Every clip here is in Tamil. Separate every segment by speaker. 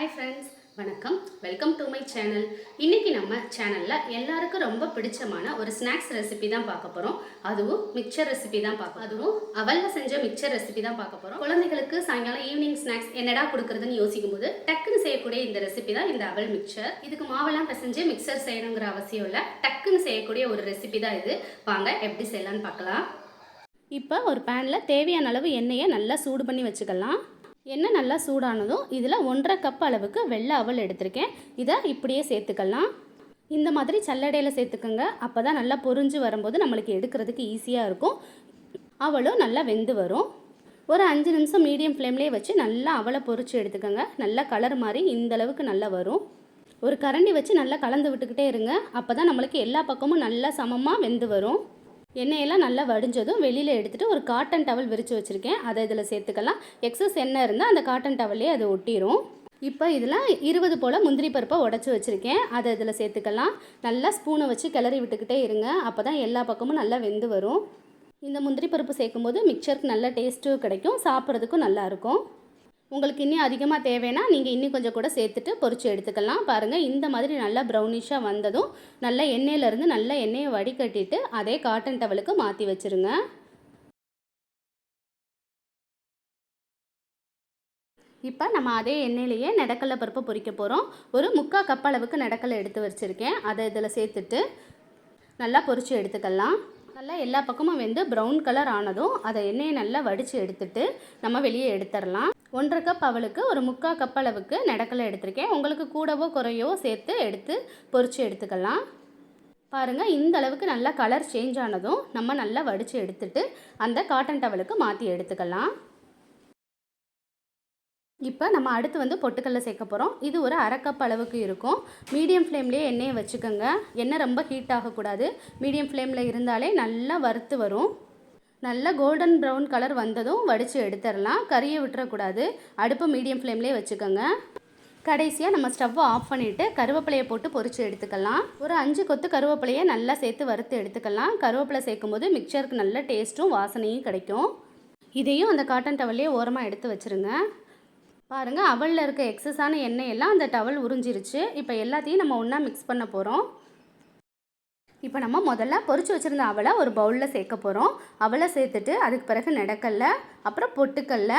Speaker 1: ஹாய் ஃப்ரெண்ட்ஸ் வணக்கம். வெல்கம் டூ மை சேனல் இன்றைக்கி நம்ம சேனலில் எல்லாருக்கும் ரொம்ப பிடிச்சமான ஒரு ஸ்நாக்ஸ் ரெசிபி தான் பார்க்க போகிறோம் அதுவும் மிக்சர் ரெசிபி தான் பார்க்க அதுவும் அவல்ல செஞ்ச மிக்சர் ரெசிபி தான் பார்க்க போகிறோம் குழந்தைகளுக்கு சாயங்காலம் ஈவினிங் ஸ்நாக்ஸ் என்னடா கொடுக்குறதுன்னு யோசிக்கும் போது டக்குன்னு செய்யக்கூடிய இந்த ரெசிபி தான் இந்த அவல் மிக்சர் இதுக்கு மாவெல்லாம் பிசைஞ்சு மிக்சர் செய்யணுங்கிற அவசியம் இல்லை. டக்குன்னு செய்யக்கூடிய ஒரு ரெசிபி தான் இது. வாங்க எப்படி செய்யலான்னு பார்க்கலாம். இப்போ ஒரு பேனில் தேவையான அளவு எண்ணெயை நல்லா சூடு பண்ணி வச்சுக்கலாம். எண்ணெய் நல்லா சூடானதும் இதில் ஒன்றரை கப் அளவுக்கு வெள்ளை அவல் எடுத்திருக்கேன். இதை இப்படியே சேர்த்துக்கலாம். இந்த மாதிரி சல்லடையில் சேர்த்துக்கோங்க. அப்போ தான் நல்லா பொரிஞ்சு வரும்போது நம்மளுக்கு எடுக்கிறதுக்கு ஈஸியாக இருக்கும். அவளும் நல்லா வெந்து வரும். ஒரு அஞ்சு நிமிஷம் மீடியம் ஃப்ளேம்லேயே வச்சு நல்லா அவளை பொறிச்சு எடுத்துக்கோங்க. நல்லா கலர் மாதிரி இந்த அளவுக்கு நல்லா வரும். ஒரு கரண்டி வச்சு நல்லா கலந்து விட்டுக்கிட்டே இருங்க. அப்போ தான் நம்மளுக்கு எல்லா பக்கமும் நல்லா சமமாக வெந்து வரும். எண்ணெயெல்லாம் நல்லா வடிஞ்சதும் வெளியில் எடுத்துகிட்டு ஒரு காட்டன் டவல் விரித்து வச்சுருக்கேன். அதை இதில் சேர்த்துக்கலாம். எக்ஸஸ் எண்ணெய் இருந்தால் அந்த காட்டன் டவல்லே அது ஒட்டிடும் இப்போ இதில் இருபது போல் முந்திரி பருப்பை உடச்சி வச்சுருக்கேன். அதை இதில் சேர்த்துக்கலாம். நல்லா ஸ்பூனை வச்சு கிளறி விட்டுக்கிட்டே இருங்க. அப்போ தான் எல்லா பக்கமும் நல்லா வெந்து வரும். இந்த முந்திரி பருப்பு சேர்க்கும்போது மிக்சருக்கு நல்ல டேஸ்ட்டும் கிடைக்கும். சாப்பிட்றதுக்கும் நல்லாயிருக்கும் உங்களுக்கு இன்னும் அதிகமாக தேவைன்னா நீங்கள் இன்னும் கொஞ்சம் கூட சேர்த்துட்டு பொறிச்சு எடுத்துக்கலாம். பாருங்கள் இந்த மாதிரி நல்லா ப்ரௌனிஷாக வந்ததும் நல்லா எண்ணெயிலேருந்து நல்லா எண்ணெயை வடிகட்டிட்டு அதே காட்டன் டவலுக்கு மாற்றி வச்சுருங்க. இப்போ நம்ம அதே எண்ணெயிலேயே நடக்கலை பருப்பை பொரிக்க போகிறோம் ஒரு முக்கால் கப் அளவுக்கு நடக்கலை எடுத்து வச்சுருக்கேன். அதை இதில் சேர்த்துட்டு நல்லா பொரித்து எடுத்துக்கலாம். நல்லா எல்லா பக்கமும் வெந்து ப்ரௌன் கலர் ஆனதும் அதை எண்ணெயை நல்லா வடித்து எடுத்துட்டு நம்ம வெளியே எடுத்துடலாம். ஒன்றரை கப் அவளுக்கு ஒரு முக்கால் கப் அளவுக்கு நடக்கலை எடுத்திருக்கேன். உங்களுக்கு கூடவோ குறையோ சேர்த்து எடுத்து பொறிச்சு எடுத்துக்கலாம். பாருங்கள் இந்த அளவுக்கு நல்லா கலர் சேஞ்ச் ஆனதும் நம்ம நல்லா வடித்து எடுத்துட்டு அந்த காட்டன் டவலுக்கு மாற்றி எடுத்துக்கலாம். இப்போ நம்ம அடுத்து வந்து பொட்டுக்கல்ல சேர்க்க போகிறோம் இது ஒரு அரை கப் அளவுக்கு இருக்கும். மீடியம் ஃப்ளேம்லேயே எண்ணெயை வச்சுக்கோங்க. எண்ணெய் ரொம்ப ஹீட் ஆகக்கூடாது. மீடியம் ஃப்ளேமில் இருந்தாலே நல்லா வறுத்து வரும். நல்ல கோல்டன் ப்ரௌன் கலர் வந்ததும் வடித்து எடுத்துடலாம். கறியை விட்டுறக்கூடாது. அடுப்பு மீடியம் ஃப்ளேம்லேயே வச்சுக்கோங்க. கடைசியாக நம்ம ஸ்டவ்வை ஆஃப் பண்ணிவிட்டு கருவேப்பிலையை போட்டு பொரித்து எடுத்துக்கலாம். ஒரு அஞ்சு கொத்து கருவேப்பிலையை நல்லா சேர்த்து வறுத்து எடுத்துக்கலாம். கருவேப்பிலை சேர்க்கும்போது மிக்சருக்கு நல்ல டேஸ்ட்டும் வாசனையும் கிடைக்கும். இதையும் அந்த காட்டன் டவல்லையே ஓரமாக எடுத்து வச்சுருங்க. பாருங்கள் அவலில் இருக்க எக்ஸஸான எண்ணெய் எல்லாம் அந்த டவல் உறிஞ்சிருச்சு. இப்போ எல்லாத்தையும் நம்ம ஒன்றா மிக்ஸ் பண்ண போகிறோம் இப்போ நம்ம முதல்ல பொறிச்சு வச்சுருந்த அவளை ஒரு பவுலில் சேர்க்க போகிறோம் அவளை சேர்த்துட்டு அதுக்கு பிறகு நடக்கல்ல அப்புறம் பொட்டுக்கல்ல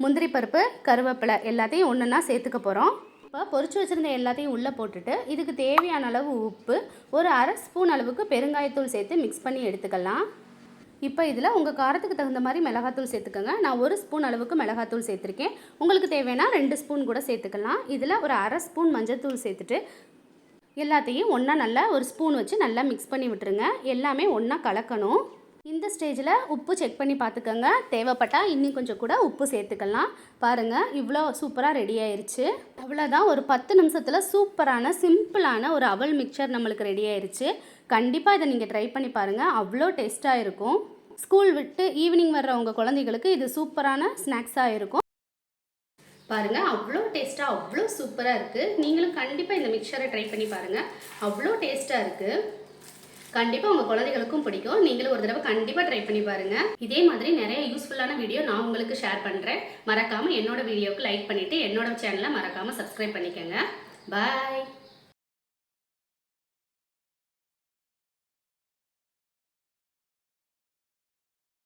Speaker 1: முந்திரி பருப்பு கருவேப்பிலை எல்லாத்தையும் ஒன்றுன்னா சேர்த்துக்க போகிறோம் இப்போ பொறிச்சு வச்சுருந்த எல்லாத்தையும் உள்ளே போட்டுட்டு இதுக்கு தேவையான அளவு உப்பு ஒரு அரை ஸ்பூன் அளவுக்கு பெருங்காயத்தூள் சேர்த்து மிக்ஸ் பண்ணி எடுத்துக்கலாம். இப்போ இதில் உங்கள் காரத்துக்கு தகுந்த மாதிரி மிளகாத்தூள் சேர்த்துக்கோங்க. நான் ஒரு ஸ்பூன் அளவுக்கு மிளகாத்தூள் சேர்த்துருக்கேன். உங்களுக்கு தேவைன்னா ரெண்டு ஸ்பூன் கூட சேர்த்துக்கலாம். இதில் ஒரு அரை ஸ்பூன் மஞ்சள் தூள் சேர்த்துட்டு எல்லாத்தையும் ஒன்றா நல்லா ஒரு ஸ்பூன் வச்சு நல்லா மிக்ஸ் பண்ணி விட்டுருங்க. எல்லாமே ஒன்றா கலக்கணும். இந்த ஸ்டேஜில் உப்பு செக் பண்ணி பார்த்துக்கோங்க. தேவைப்பட்டால் இன்னும் கொஞ்சம் கூட உப்பு சேர்த்துக்கலாம். பாருங்கள் இவ்வளோ சூப்பராக ரெடி ஆயிடுச்சு அவ்வளோதான் ஒரு பத்து நிமிஷத்தில் சூப்பரான சிம்பிளான ஒரு அவல் மிக்சர் நம்மளுக்கு ரெடி ஆயிடுச்சு கண்டிப்பாக இதை நீங்கள் ட்ரை பண்ணி பாருங்கள் அவ்வளோ டேஸ்ட்டாக இருக்கும். ஸ்கூல் விட்டு ஈவினிங் வர்ற உங்கள் குழந்தைகளுக்கு இது சூப்பரான ஸ்நாக்ஸாக இருக்கும். பாருங்கள் அவ்வளோ டேஸ்ட்டாக அவ்வளோ சூப்பராக இருக்குது நீங்களும் கண்டிப்பாக இந்த மிக்சரை ட்ரை பண்ணி பாருங்கள் அவ்வளோ டேஸ்ட்டாக இருக்குது கண்டிப்பாக உங்கள் குழந்தைகளுக்கும் பிடிக்கும். நீங்களும் ஒரு தடவை கண்டிப்பாக ட்ரை பண்ணி பாருங்கள் இதே மாதிரி நிறைய யூஸ்ஃபுல்லான வீடியோ நான் உங்களுக்கு ஷேர் பண்ணுறேன் மறக்காமல் என்னோட வீடியோவுக்கு லைக் பண்ணிவிட்டு என்னோட சேனலை மறக்காமல் சப்ஸ்கிரைப் பண்ணிக்கோங்க. பாய்